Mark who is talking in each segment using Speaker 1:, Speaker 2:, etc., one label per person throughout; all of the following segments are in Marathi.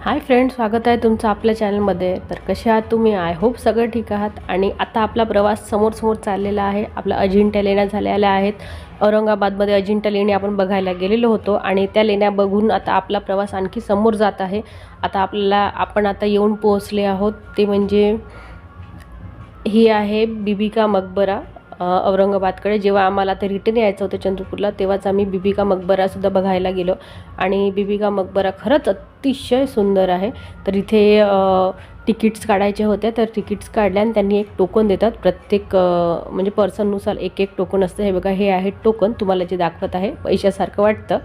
Speaker 1: हाय फ्रेंड स्वागत आहे तुमचं आपल्या चॅनलमध्ये. तर कसे आहात तुम्ही? आय होप सगळं ठीक आहात. आणि आता आपला प्रवास समोर समोर चाललेला आहे. आपला अजिंठा लेण्या झालेल्या आहेत. औरंगाबादमध्ये अजिंठा लेणी आपण बघायला गेलेलो होतो आणि त्या लेण्या बघून आता आपला प्रवास आणखी समोर जात आहे. आता आपल्याला आपण आता येऊन पोहोचले आहोत. ते म्हणजे ही आहे बिबिका मकबरा. औरंगाबादकडे. जेव्हा आम्हाला ते रिटर्न यायचं होतं चंद्रपूरला तेव्हाच आम्ही बिबिका मकबरासुद्धा बघायला गेलो. आणि बिबिका मकबरा खरंच अतिशय सुंदर आहे. तर इथे तिकीट्स काढायचे होते. तर तिकीट्स काढल्या आणि त्यांनी एक टोकन देतात. प्रत्येक म्हणजे पर्सननुसार एक एक टोकन असतं. हे बघा हे आहे टोकन. तुम्हाला जे दाखवत आहे पैशासारखं वाटतं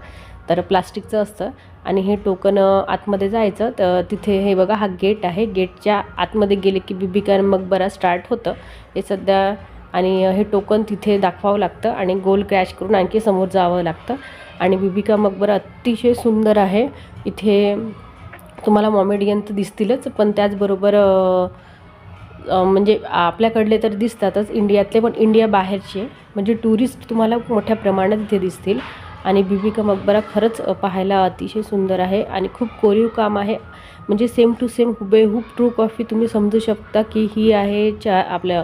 Speaker 1: तर प्लास्टिकचं असतं. आणि हे टोकन आतमध्ये जायचं. तर तिथे हे बघा हा गेट आहे. गेटच्या आतमध्ये गेले की बिबिका मकबरा स्टार्ट होतं. हे सध्या आणि हे टोकन तिथे दाखवावं लागतं आणि गोल क्रॅश करून आणखी समोर जावं लागतं. आणि बिबिका मकबरा अतिशय सुंदर आहे. इथे तुम्हाला मॉमेडियन तर दिसतीलच पण त्याचबरोबर म्हणजे आपल्याकडले तर दिसतातच इंडियातले पण इंडिया बाहेरचे म्हणजे टुरिस्ट तुम्हाला मोठ्या प्रमाणात इथे दिसतील. आणि बिबिका मकबरा खरंच पाहायला अतिशय सुंदर आहे आणि खूप कोरीव काम आहे. म्हणजे सेम टू सेम हुबेहूब ट्रू कॉफी तुम्ही समजू शकता की ही आहे चा आपल्या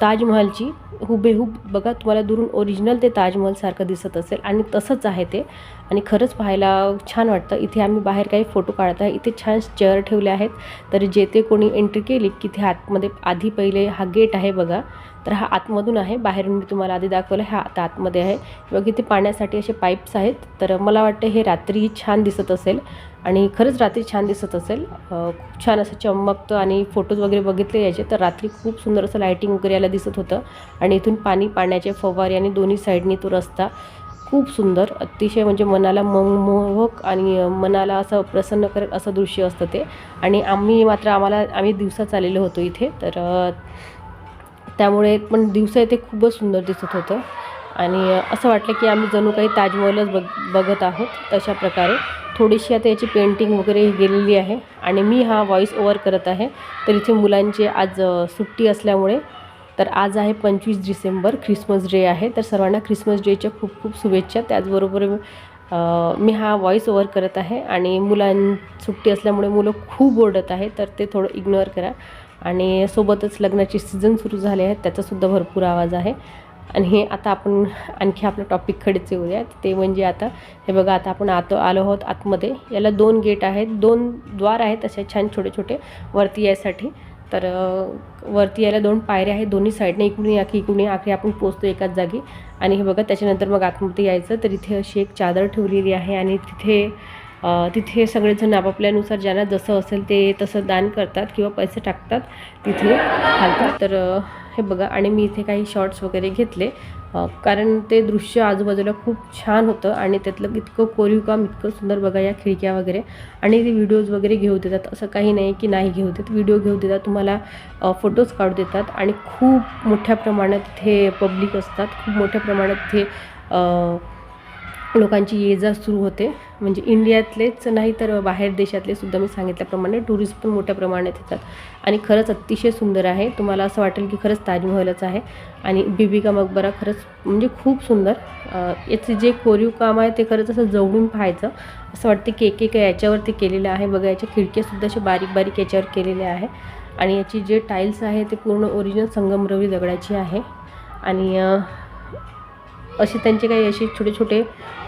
Speaker 1: ताजमहलची हुबेहूब बघा तुम्हाला दुरून ओरिजिनल ते ताजमहलसारखं दिसत असेल. आणि तसंच आहे ते. आणि खरंच पाहायला छान वाटतं. इथे आम्ही बाहेर काही फोटो काढत आहे. इथे छान चेअर ठेवले आहेत. तर जे ते कोणी एंट्री केली की इथे आतमध्ये आधी पहिले हा गेट आहे बघा. तर हा आतमधून आहे. बाहेरून मी तुम्हाला आधी दाखवलं हा आता आतमध्ये आहे. बघ इथे पाण्यासाठी असे पाईप्स आहेत. तर मला वाटतं हे रात्री छान दिसत असेल. आणि खरंच रात्री छान दिसत असेल. खूप छान असं चमकतं आणि फोटोज वगैरे बघितले याचे तर रात्री खूप सुंदर असं लायटिंग वगैरे याला दिसत होतं. आणि इथून पाणी पाण्याचे फवारे आणि दोन्ही साईडनी तो रस्ता. खूप सुंदर अतिशय म्हणजे मनाला मनमोहक आणि मनाला असं प्रसन्न करत असं दृश्य असतं ते. आणि आम्ही मात्र आम्हाला आम्ही दिवसा चाललेलो होतो इथे. तर त्यामुळे पण दिवसा इथे खूपच सुंदर दिसत होतं. आणि असं वाटलं की आम्ही जणू काही ताजमहलच बघ बघत आहोत तशा प्रकारे. थोडीशी आता याची पेंटिंग वगैरे गेलेली आहे. आणि मी हा व्हॉईस ओवर करत आहे. तर इथे मुलांची आज सुट्टी असल्यामुळे तर आज आहे पंचवीस डिसेंबर ख्रिसमस डे आहे. तर सर्वांना ख्रिसमस डेच्या खूप खूप शुभेच्छा. त्याचबरोबर मी हा व्हॉईस ओव्हर करत आहे आणि मुलां सुट्टी असल्यामुळे मुलं खूप ओरडत आहे तर ते थोडं इग्नोर करा. आणि सोबतच लग्नाचे सीझन सुरू झाले आहेत त्याचासुद्धा भरपूर आवाज आहे. आणि हे आता आपण आणखी आपलं टॉपिककडेच येऊया. ते म्हणजे आता हे बघा आता आपण आत आलो आहोत आतमध्ये. याला दोन गेट आहेत. दोन द्वार आहेत असे छान छोटे छोटे वरती यायसाठी तर वरती यायला दोन पायऱ्या आहेत दोन्ही साईडने इकडून या की इकडून आखरी आपण पोचतो एकाच जागी. आणि हे बघा त्याच्यानंतर मग आतमध्ये यायचं. तर इथे अशी एक चादर ठेवलेली आहे आणि तिथे तिथे सगळेजण आपापल्यानुसार ज्यांना जसं असेल ते तसं दान करतात किंवा पैसे टाकतात तिथे. घालतात तर हे बघा आणि मी इथे काही शॉर्ट्स वगैरे घेतले. कारण ते दृश्य आजूबाजूला खूप छान होतं आणि त्यातलं इतकं कोरीव काम इतकं सुंदर बघा या खिडक्या वगैरे. आणि ते व्हिडिओज वगैरे घेऊ देतात. असं काही नाही की नाही घेऊ देत. व्हिडिओ घेऊ देतात तुम्हाला फोटोज काढू देतात. आणि खूप मोठ्या प्रमाणात इथे पब्लिक असतात. खूप मोठ्या प्रमाणात इथे लोकांची ये जा सुरू होते. म्हणजे इंडियातलेच नाही तर बाहेर देशातले सुद्धा मी सांगितल्याप्रमाणे टुरिस्ट पण मोठ्या प्रमाणात येतात. आणि खरंच अतिशय सुंदर आहे. तुम्हाला असं वाटेल की खरंच ताजमहलच आहे. आणि बिबिका मकबरा खरंच म्हणजे खूप सुंदर. याचं याचे जे कोरीव काम आहे ते खरंच असं जवळून पाहायचं. असं वाटतं की एक एक याच्यावरती केलेलं आहे. बघा याच्या खिडक्यासुद्धा असे बारीक बारीक याच्यावर केलेल्या आहे. आणि याची जे टाईल्स आहे ते पूर्ण ओरिजिनल संगमरवी दगडाची आहे. आणि असे त्यांचे काही असे छोटे छोटे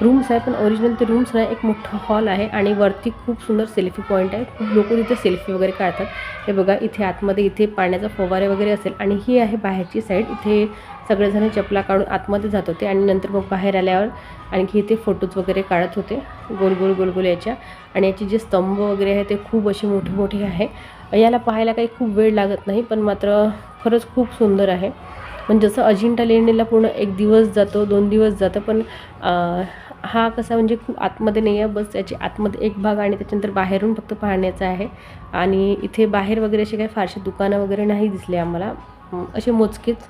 Speaker 1: रूम्स आहे पण ओरिजिनल ते रूम्स नाही एक मोठा हॉल आहे आणि वरती खूप सुंदर सेल्फी पॉईंट आहे. खूप लोक तिथे सेल्फी वगैरे काढतात. हे बघा इथे आतमध्ये इथे पाण्याचा फवारे वगैरे असेल आणि ही आहे बाहेरची साईड इथे सगळेजण चपला काढून आतमध्ये जात होते आणि नंतर मग बाहेर आल्यावर आणखी इथे फोटोज वगैरे काढत होते. गोल गोल गोल गोल याच्या. आणि याचे जे स्तंभ वगैरे आहे ते खूप असे मोठे मोठे आहे. याला पाहायला काही खूप वेळ लागत नाही पण मात्र खरंच खूप सुंदर आहे. पण जसं अजिंठा लेणीला पूर्ण एक दिवस जातो दोन दिवस जातं पण हा कसा म्हणजे खूप आतमध्ये नाही आहे बस याची आतमध्ये एक भाग आणि त्याच्यानंतर बाहेरून फक्त पाहण्याचा आहे. आणि इथे बाहेर वगैरे असे काही फारसे दुकानं वगैरे नाही दिसले आम्हाला. असे मोजकेच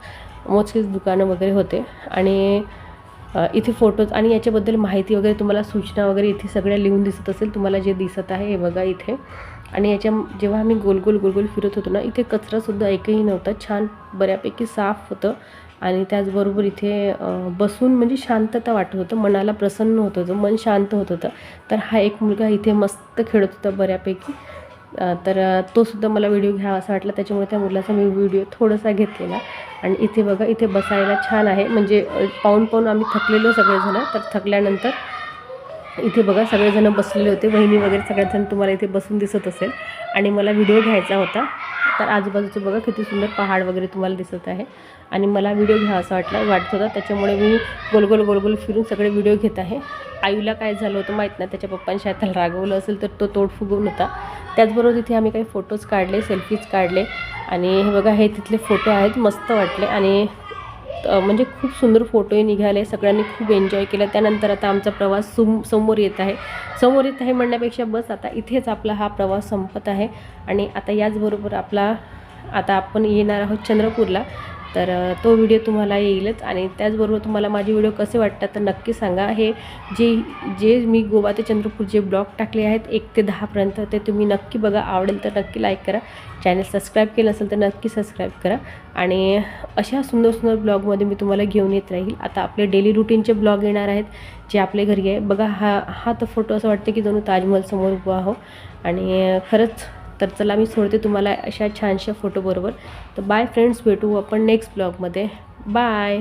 Speaker 1: मोजकेच दुकानं वगैरे होते. आणि इथे फोटोज आणि याच्याबद्दल माहिती वगैरे तुम्हाला सूचना वगैरे इथे सगळ्या लिहून दिसत असेल तुम्हाला जे दिसत आहे हे बघा इथे. आणि याच्या जेव्हा आम्ही गोल गोल गोलगोल फिरत होतो ना इथे कचरासुद्धा एकही नव्हता. छान बऱ्यापैकी साफ होतं. आणि त्याचबरोबर इथे बसून म्हणजे शांतता वाटत होतं. मनाला प्रसन्न होत होतं. मन शांत होत होतं. तर हा एक मुलगा इथे मस्त खेळत होता बऱ्यापैकी. तर तोसुद्धा तो सुद्धा मला व्हिडिओ घ्यावा असं वाटला. त्याच्यामुळे त्या मुलाचा मी व्हिडिओ थोडासा घेतलेला. आणि इथे बघा इथे बसायला छान आहे. म्हणजे पाहून पाहून आम्ही थकलेलो सगळेजणं. तर थकल्यानंतर इथे बघा सगळेजण बसलेले होते. बहिणी वगैरे सगळेजण तुम्हाला इथे बसून दिसत असेल. आणि मला व्हिडिओ घ्यायचा होता. तर आजूबाजूचं बघा किती सुंदर पहाड वगैरे तुम्हाला दिसत आहे. आणि मला व्हिडिओ घ्यावा वाटला वाटत होता. त्याच्यामुळे मी गोलगोल गोलगोल फिरून सगळे व्हिडिओ घेत आहे. आईला काय झालं होतं माहीत नाही. त्याच्या पप्पांनी शायद त्याला रागवलं असेल तर तो तोड फुगवून होता. त्याचबरोबर तिथे आम्ही काही फोटोज काढले सेल्फीज काढले. आणि हे बघा हे तिथले फोटो आहेत. मस्त वाटले. आणि म्हणजे खूप सुंदर फोटोही निघाले सगळ्यांनी खूप एन्जॉय केलं. त्यानंतर आता आमचा प्रवास सुम समोर येत आहे. समोर येत आहे म्हणण्यापेक्षा बस आता इथेच आपला हा प्रवास संपत आहे. आणि आता याचबरोबर आपला आता आपण येणार आहोत चंद्रपूरला. तर तो व्हिडिओ तुम्हाला येईलच आणि त्याचबरोबर तुम्हाला माझे व्हिडिओ कसे वाटतात तर नक्की सांगा. हे जे जे मी गोवा ते चंद्रपूर जे ब्लॉग टाकले आहेत एक ते दहापर्यंत ते तुम्ही नक्की बघा. आवडेल तर नक्की लाईक करा. चॅनल सबस्क्राईब केलं असेल तर नक्की सबस्क्राईब करा. आणि अशा सुंदर सुंदर ब्लॉगमध्ये मी तुम्हाला घेऊन येत राहील. आता आपले डेली रुटीनचे ब्लॉग येणार आहेत जे आपल्या घरी आहे. बघा हा हा तर फोटो असं वाटतं की जणू ताजमहलसमोर उभा आहो. आणि खरंच तर चला मी सोडते तुम्हाला अशा छानशा फोटोबरोबर तर बाय फ्रेंड्स भेटू आपण नेक्स्ट ब्लॉगमध्ये बाय